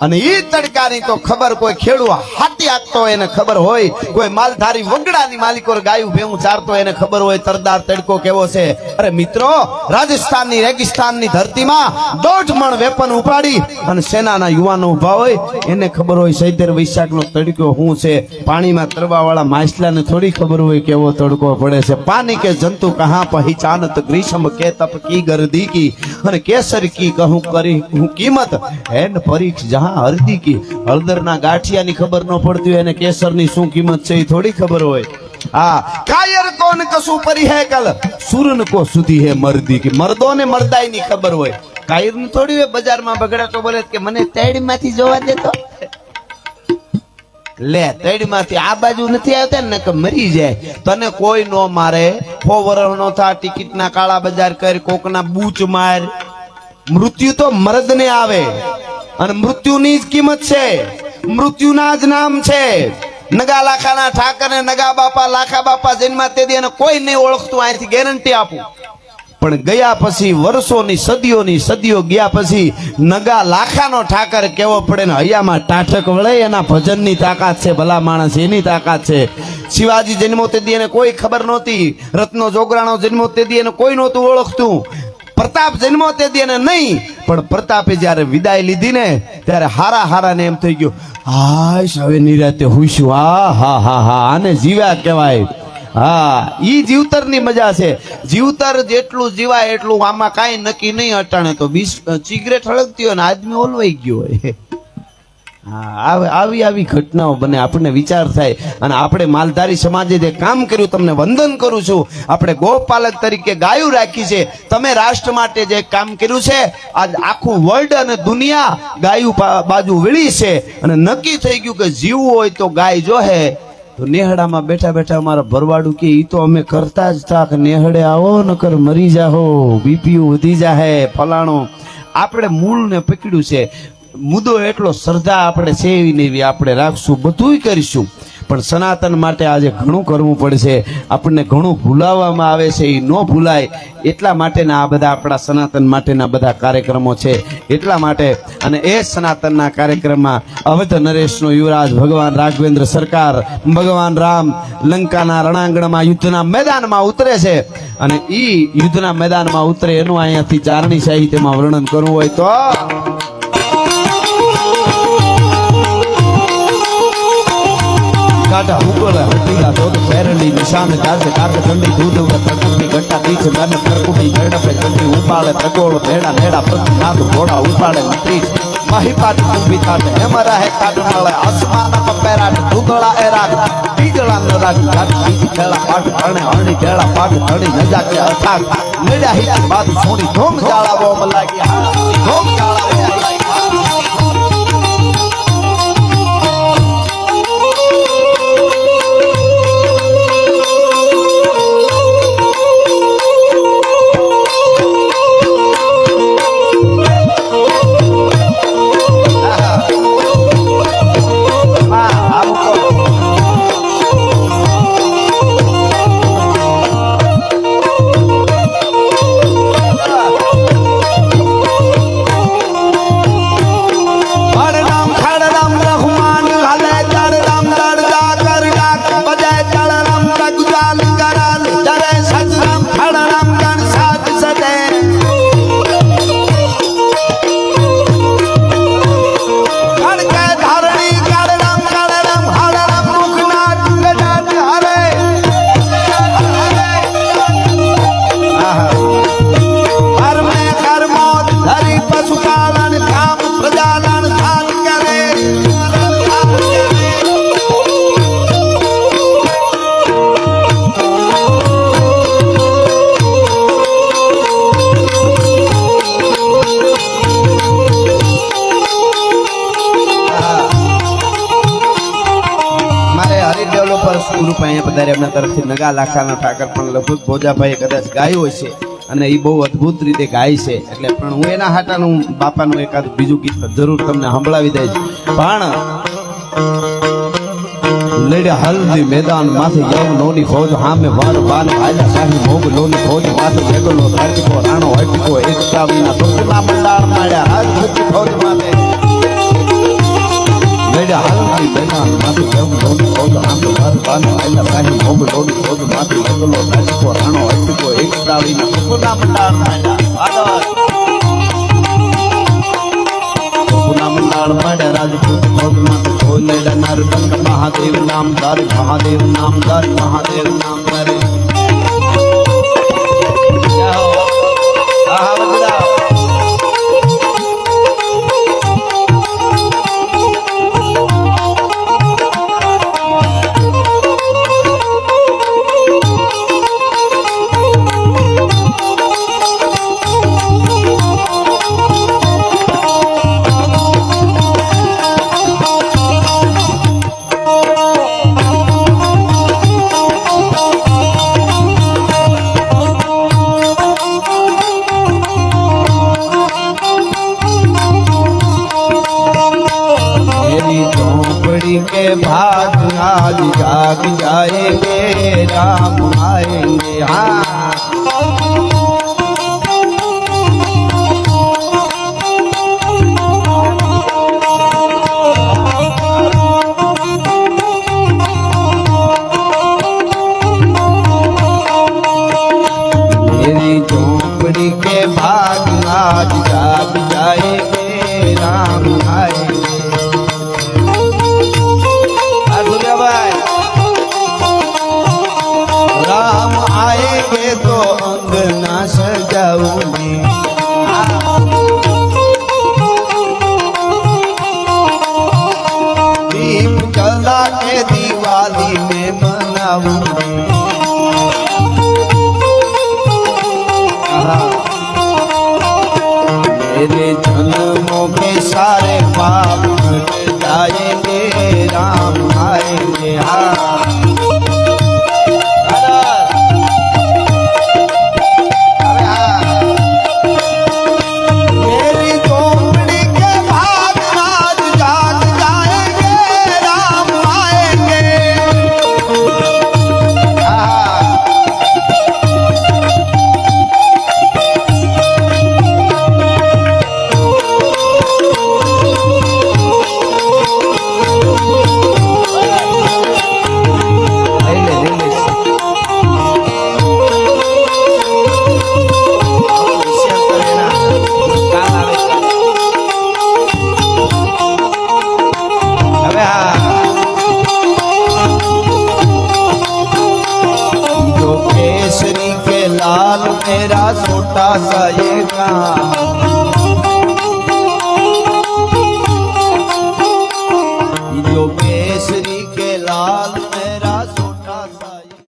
અને ઈ તડકાની તો ખબર કોઈ ખેડૂ હાથી હોય એને ખબર હોય, કોઈ માલધારી વગડાની માલિકો ગાયું ભેવું ચારતો એને ખબર હોય, તરદાર તડકો કેવો છે? અરે મિત્રો, રાજસ્થાનની, રેગિસ્તાનની ધરતીમાં દોઢ મણ વેપન ઉપાડી અને સેનાના યુવાનો ઊભા હોય, એને ખબર હોય સૈતેર વૈશાખનો તડકો શું છે? પાણીમાં તરવાવાળા માછલાને થોડી ખબર હોય કેવો તડકો પડે છે? પાણી કે જંતુ કહા પહીચાનત ગ્રીષ્મ કે તપ કી ગરદી કી? અને કેસર કી કહું કરી હું કિંમત? હેન પરીક્ષ જહાં હળદી કી, હળદરના ગાંઠિયાની ખબર ન પડતી હોય અને કેસરની શું કિંમત છે એ થોડી ખબર હોય. હા, કાયર કોન કશું પરી હે કલ? સુરન કો સુધી હે મર્દી કે. મર્દો ને મર્દાઈ ની ખબર હોય. કાયર ને થોડી હોય, બજારમાં બગડા તો બોલે કે મને તેડીમાંથી જોવા દેતો લે, તૈડમાંથી આ બાજુ નથી આવતા ને કે મરી જાય. તને કોઈ નો મારે. ફો વરહ નો થા ટિકિટ ના કાળા બજાર કર કોક ના બૂચ માર. મૃત્યુ તો મરદને આવે. અને મૃત્યુની જ કિંમત છે. મૃત્યુના જ નામ છે. નગા લાખાના ઠાકર ને નગા બાપા લાખા બાપા જન્મા તે દી કોઈ નહીં ઓળખતું અહીંથી ગેરંટી આપું. પણ ગયા પછી, વર્ષોની સદીઓની સદીઓ ગયા પછી નગા લાખાનો ઠાકર કેવો પડે ને હૈયામાં ટાઠક વળે, એના ભજનની તાકાત છે, ભલા માણસ એની તાકાત છે. શિવાજી જન્મો તે એને કોઈ ખબર નહોતી, રત્નો જોગરાણો જન્મો તે દી એને કોઈ નહોતું ઓળખતું. પ્રતાપ જન્મો તે એને નહીં પણ પ્રતાપે જ્યારે વિદાય લીધી ને, ત્યારે હારા હારા ને એમ થઈ ગયું હાશ હવે નિરાતે હુશું. આ, હા હા હા, આને જીવ્યા કહેવાય. હા, ઈ જીવતરની મજા છે. જીવતર જેટલું જીવાય એટલું આમાં કાંઈ નક્કી નહીં અટાણે. તો બીસ સિગરેટ હળગતી હોય ને, આદમી ઓલવાઈ ગયો હોય. આવી આવી ઘટનાઓ બને, આપણને વિચાર થાય. અને આપણે માલધારી સમાજે જે કામ કર્યું, તમને વંદન કરું છું. આપણે ગોપાલક તરીકે ગાયું રાખી છે. તમે રાષ્ટ્ર માટે જે કામ કર્યું છે, આજ આખું વર્લ્ડ અને દુનિયા ગાયું બાજુ વળી છે. અને નક્કી થઈ ગયું કે જીવવું હોય તો ગાય જોહે તો નેહડામાં બેઠા બેઠા અમારા ભરવાડું કે એ તો અમે કરતા જ થાક. નેહડે આવો, નકર મરી જાહો. બીપી વધી જાહે. ફલાણો. આપણે મૂળને પકડ્યું છે. મુદ્દો એટલો શ્રદ્ધા આપણે સેવી એવી આપણે રાખશું, બધુંય કરીશું. પણ સનાતન માટે આજે ઘણું કરવું પડશે. આપણને ઘણું ભૂલાવવામાં આવે છે એ ન ભૂલાય. એટલા માટેના આ બધા આપણા સનાતન માટેના બધા કાર્યક્રમો છે. એટલા માટે અને એ સનાતનના કાર્યક્રમમાં અવધ નરેશનો યુવરાજ, ભગવાન રાઘવેન્દ્ર સરકાર, ભગવાન રામ લંકાના રણાંગણમાં યુદ્ધના મેદાનમાં ઉતરે છે. અને એ યુદ્ધના મેદાનમાં ઉતરે એનું અહીંયાથી ચારણી સાહિત્યમાં વર્ણન કરવું હોય તો કાઢા ઉગળે હટીલા દોધ પહેરેલી નિશાન કાજે કાઢે ઠંડી દૂધ તરકુટી ઘટા દીઠ મને તરકુટી ગરડપે ચંડી ઉપાડે તગોળ ભેડા ભેડા પ્રતિ નાદ ઘોડા ઉપાડે મંત્રી મહિપાટ કુંભી તાટે એમાં રહે કાઢ મળે આસમાન પેરાટ દૂધળા એરાટ બીજળા નરાટ કાઢ બીજી ખેલા પાટ તણે હણી કેળા પાટ ધડી નજા કે અથાગ. મેડા હિયા બાદ સોની ધોમ જાળાવો મલાગી ધોમ હરી ડેવલપર્સ ગ્રુપ અહીંયા પધારે, એમના તરફથી નગા લાખાના ઠાકર પણ લગભગ ભોજાભાઈ કદાચ ગાયું હશે અને એ બહુ અદ્ભુત રીતે ગાય છે. એટલે પણ હું એના હાટાનું બાપાનું એકાદ બીજું ગીત જરૂર તમને સંભળાવી દઈશ. પણ લડે હલ્દી મેદાન માથે યવ લોની ફોજ હામે વાર બાન હાલા સાહી મોગ લોની ફોજ માથે જગલો ધરતીકો, રાણો હટકો એકતા વિના દુઃખના મંડાણ માળ્યા, હાથ ફોજ માથે મારી કેમ આમ ઘર બાનો માથું ખોલે ડનાર મહાદેવ નામ તારે મહાદેવ जाएंगे राम आएंगे हाँ જન્મો કે સારે બાપ लाल मेरा छोटा सा ये गाँव